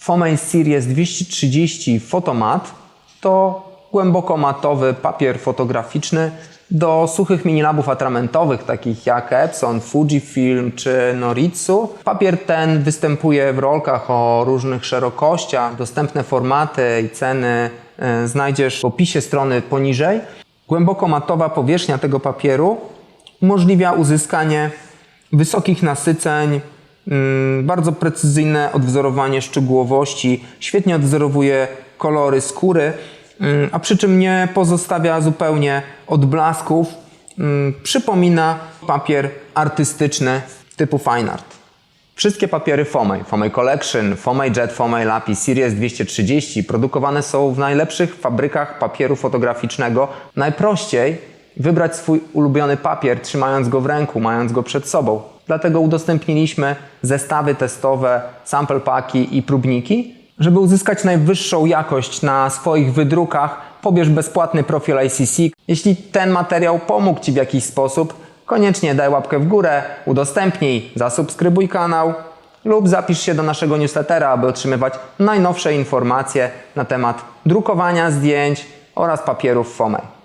Fomain Series 230 Photomat to głębokomatowy papier fotograficzny do suchych minilabów atramentowych, takich jak Epson, Fujifilm czy Noritsu. Papier ten występuje w rolkach o różnych szerokościach. Dostępne formaty i ceny e, znajdziesz w opisie strony poniżej. Głębokomatowa powierzchnia tego papieru umożliwia uzyskanie wysokich nasyceń, bardzo precyzyjne odwzorowanie szczegółowości, świetnie odwzorowuje kolory skóry, mm, a przy czym nie pozostawia zupełnie odblasków. Mm, Przypomina papier artystyczny typu fine art. Wszystkie papiery Fomej, Fomej Collection, Fomej Jet, Fomej Lapis, Series 230 produkowane są w najlepszych fabrykach papieru fotograficznego. Najprościej wybrać swój ulubiony papier, trzymając go w ręku, mając go przed sobą. Dlatego udostępniliśmy zestawy testowe, sample paki i próbniki. Żeby uzyskać najwyższą jakość na swoich wydrukach, pobierz bezpłatny profil ICC. Jeśli ten materiał pomógł Ci w jakiś sposób, koniecznie daj łapkę w górę, udostępnij, zasubskrybuj kanał lub zapisz się do naszego newslettera, aby otrzymywać najnowsze informacje na temat drukowania zdjęć oraz papierów Fomej.